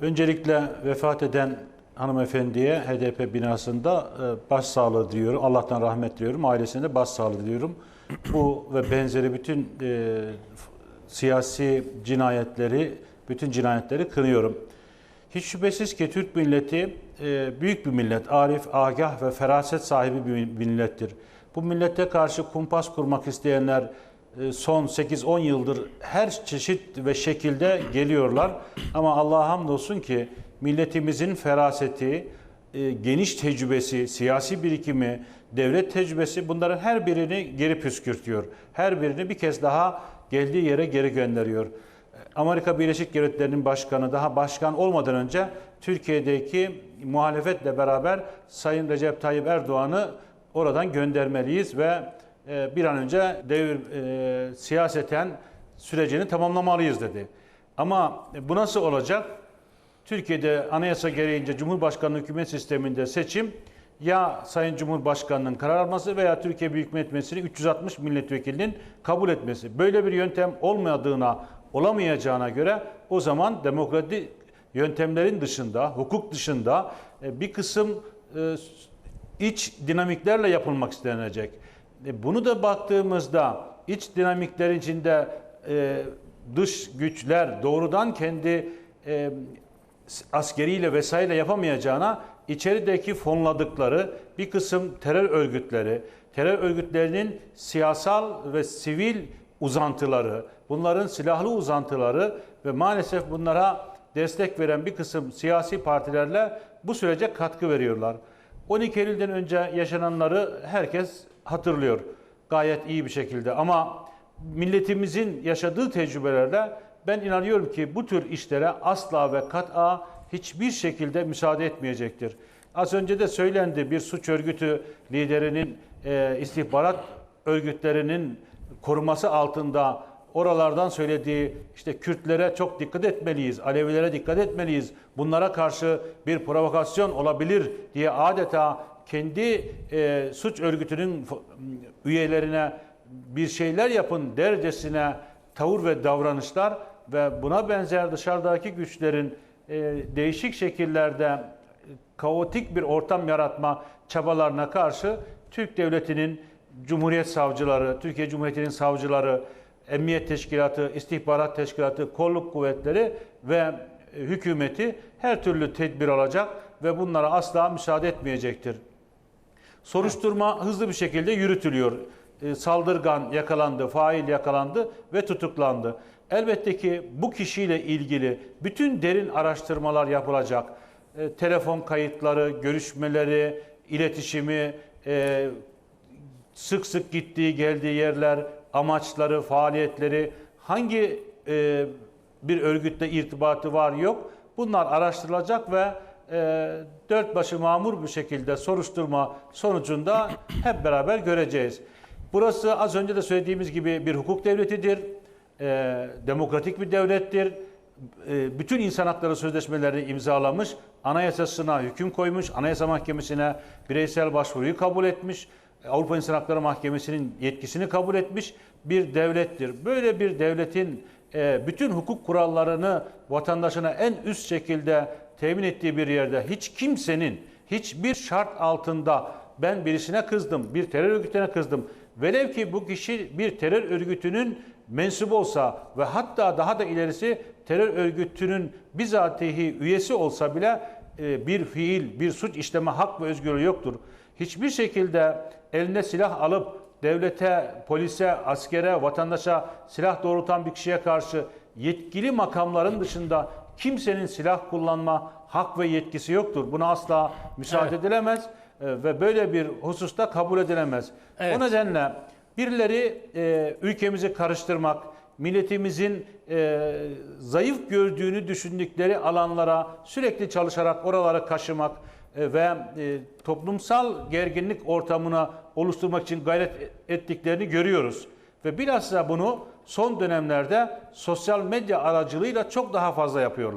Öncelikle vefat eden hanımefendiye HDP binasında e, başsağlığı diliyorum. Allah'tan rahmet diliyorum. Ailesine başsağlığı diliyorum. Bu ve benzeri bütün e, siyasi cinayetleri, bütün cinayetleri kınıyorum. Hiç şüphesiz ki Türk milleti e, büyük bir millet, arif, agah ve feraset sahibi bir millettir. Bu millete karşı kumpas kurmak isteyenler son 8-10 yıldır her çeşit ve şekilde geliyorlar. Ama Allah'a hamdolsun ki milletimizin feraseti, e, geniş tecrübesi, siyasi birikimi, devlet tecrübesi bunların her birini geri püskürtüyor. Her birini bir kez daha geldiği yere geri gönderiyor. Amerika Birleşik Devletleri'nin başkanı daha başkan olmadan önce Türkiye'deki muhalefetle beraber Sayın Recep Tayyip Erdoğan'ı oradan göndermeliyiz ve e, bir an önce devir e, siyaseten sürecini tamamlamalıyız dedi. Ama bu nasıl olacak? Türkiye'de anayasa gereğince Cumhurbaşkanlığı hükümet sisteminde seçim ya Sayın Cumhurbaşkanı'nın karar alması veya Türkiye Büyük Millet Meclisi'nin 360 milletvekilinin kabul etmesi. Böyle bir yöntem olmadığına, olamayacağına göre o zaman demokratik yöntemlerin dışında, hukuk dışında e, bir kısım e, iç dinamiklerle yapılmak istenecek. E, Bunu da baktığımızda iç dinamiklerin içinde e, dış güçler doğrudan kendi e, askeriyle vesaire yapamayacağına içerideki fonladıkları bir kısım terör örgütleri, terör örgütlerinin siyasal ve sivil uzantıları, bunların silahlı uzantıları ve maalesef bunlara destek veren bir kısım siyasi partilerle bu sürece katkı veriyorlar. 12 Eylül'den önce yaşananları herkes hatırlıyor gayet iyi bir şekilde ama milletimizin yaşadığı tecrübelerle ben inanıyorum ki bu tür işlere asla ve kat'a hiçbir şekilde müsaade etmeyecektir. Az önce de söylendi bir suç örgütü liderinin e, istihbarat örgütlerinin koruması altında oralardan söylediği işte Kürtlere çok dikkat etmeliyiz, Alevilere dikkat etmeliyiz. Bunlara karşı bir provokasyon olabilir diye adeta kendi e, suç örgütünün üyelerine bir şeyler yapın dercesine tavır ve davranışlar ve buna benzer dışarıdaki güçlerin e, değişik şekillerde e, kaotik bir ortam yaratma çabalarına karşı Türk Devleti'nin Cumhuriyet savcıları, Türkiye Cumhuriyeti'nin savcıları, Emniyet Teşkilatı, İstihbarat Teşkilatı, Kolluk Kuvvetleri ve e, hükümeti her türlü tedbir alacak ve bunlara asla müsaade etmeyecektir. Soruşturma hızlı bir şekilde yürütülüyor. E, Saldırgan yakalandı, fail yakalandı ve tutuklandı. Elbette ki bu kişiyle ilgili bütün derin araştırmalar yapılacak. E, Telefon kayıtları, görüşmeleri, iletişimi, e, sık sık gittiği, geldiği yerler, amaçları, faaliyetleri, hangi e, bir örgütle irtibatı var yok bunlar araştırılacak ve e, dört başı mamur bir şekilde soruşturma sonucunda hep beraber göreceğiz. Burası az önce de söylediğimiz gibi bir hukuk devletidir, e, demokratik bir devlettir. E, bütün insan hakları sözleşmelerini imzalamış, anayasasına hüküm koymuş, anayasa mahkemesine bireysel başvuruyu kabul etmiş, Avrupa İnsan Hakları Mahkemesi'nin yetkisini kabul etmiş bir devlettir. Böyle bir devletin e, bütün hukuk kurallarını vatandaşına en üst şekilde temin ettiği bir yerde hiç kimsenin hiçbir şart altında ben birisine kızdım, bir terör örgütüne kızdım. Velev ki bu kişi bir terör örgütünün mensubu olsa ve hatta daha da ilerisi terör örgütünün bizatihi üyesi olsa bile e, bir fiil, bir suç işleme hak ve özgürlüğü yoktur. Hiçbir şekilde eline silah alıp devlete, polise, askere, vatandaşa silah doğrultan bir kişiye karşı yetkili makamların dışında kimsenin silah kullanma hak ve yetkisi yoktur. Buna asla müsaade Evet. edilemez e, ve böyle bir hususta kabul edilemez. Evet. O nedenle birileri e, ülkemizi karıştırmak, milletimizin e, zayıf gördüğünü düşündükleri alanlara sürekli çalışarak oraları kaşımak e, ve e, toplumsal gerginlik ortamına oluşturmak için gayret ettiklerini görüyoruz. Ve bilhassa bunu son dönemlerde sosyal medya aracılığıyla çok daha fazla yapıyorlar.